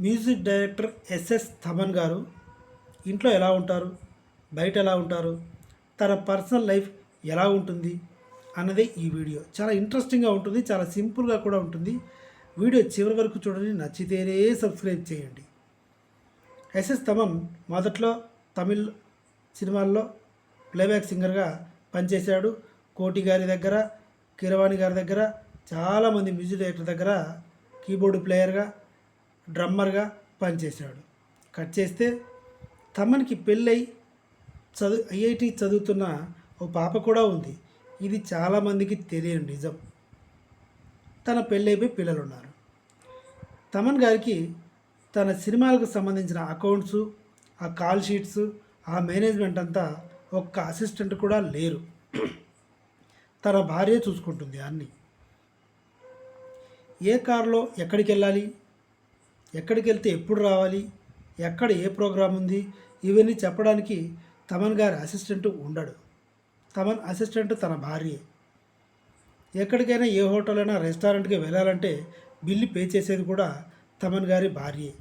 Music director SS Thaman గారు ఇంట్లో ఎలా ఉంటారు? బయట ఎలా ఉంటారు? తన పర్సనల్ లైఫ్ ఎలా ఉంటుంది? అన్నదే ఈ వీడియో. చాలా ఇంట్రెస్టింగ్గా ఉంటుంది చాలా సింపుల్గా కూడా ఉంటుంది. వీడియో చివరి వరకు చూడండి నచ్చితేనే సబ్స్క్రైబ్ చేయండి. ఎస్ఎస్ తమన్ మొదట్లో తమిళ్ సినిమాల్లో ప్లేబ్యాక్ సింగర్గా పనిచేశాడు. కోటి గారి దగ్గర కిరవాణి గారి దగ్గర చాలామంది మ్యూజిక్ డైరెక్టర్ దగ్గర కీబోర్డ్ ప్లేయర్గా డ్రమ్మర్గా పనిచేశాడు. కట్ చేస్తే తమన్కి పెళ్ళై చదువు ఐఐటి చదువుతున్న ఓ పాప కూడా ఉంది. ఇది చాలామందికి తెలియని నిజం. తన పెళ్ళైపోయి పిల్లలు ఉన్నారు తమన్ గారికి తన సినిమాలకు సంబంధించిన అకౌంట్స్ ఆ కాల్ షీట్స్ ఆ మేనేజ్మెంట్ అంతా ఒక్క అసిస్టెంట్ కూడా లేరు. తన భార్య చూసుకుంటుంది అన్నీ. ఏ కారులో ఎక్కడికి వెళ్ళాలి ఎక్కడికి వెళ్తే ఎప్పుడు రావాలి? ఎక్కడ ఏ ప్రోగ్రాం ఉంది? ఇవన్నీ చెప్పడానికి తమన్ గారి అసిస్టెంట్ ఉండడు. తమన్ అసిస్టెంట్ తన భార్యే. ఎక్కడికైనా ఏ హోటల్ అయినా రెస్టారెంట్కి వెళ్ళాలంటే బిల్లు పే చేసేది కూడా తమన్ గారి భార్యే.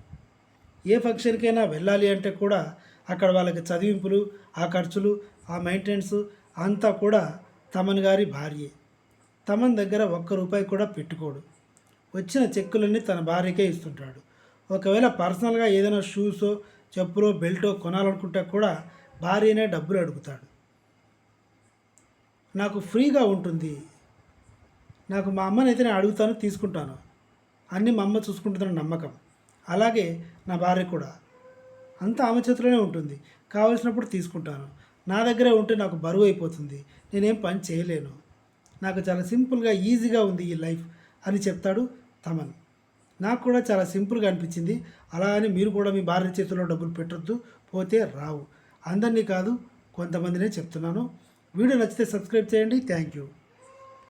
ఏ ఫంక్షన్కైనా వెళ్ళాలి అంటే కూడా అక్కడ వాళ్ళకి చదివింపులు ఆ ఖర్చులు ఆ మెయింటెనెన్స్ అంతా కూడా తమన్ గారి భార్యే. తమన్ దగ్గర ఒక్క రూపాయి కూడా పెట్టుకోడు. వచ్చిన చెక్కులన్నీ తన భార్యకే ఇస్తుంటాడు. ఒకవేళ పర్సనల్గా ఏదైనా షూసో చెప్పులో బెల్టో కొనాలనుకుంటే కూడా భార్యనే డబ్బులు అడుగుతాడు. నాకు ఫ్రీగా ఉంటుంది. నాకు మా అమ్మని అయితే నేను అడుగుతాను తీసుకుంటాను. అన్నీ మా అమ్మ చూసుకుంటుందని నమ్మకం. అలాగే నా భార్య కూడా. అంతా ఆమె చేతిలోనే ఉంటుంది. కావలసినప్పుడు తీసుకుంటాను. నా దగ్గరే ఉంటే నాకు బరువు అయిపోతుంది. నేనేం పని చేయలేను. నాకు చాలా సింపుల్గా ఈజీగా ఉంది ఈ లైఫ్ అని చెప్తాడు తమన్. నాకు కూడా చాలా సింపుల్గా అనిపించింది. అలా అని మీరు కూడా మీ భార్య చేతిలో డబ్బులు పెట్టొద్దు పోతే రావు. అందరినీ కాదు కొంతమందినే చెప్తున్నాను. వీడియో నచ్చితే సబ్స్క్రైబ్ చేయండి. Thank you.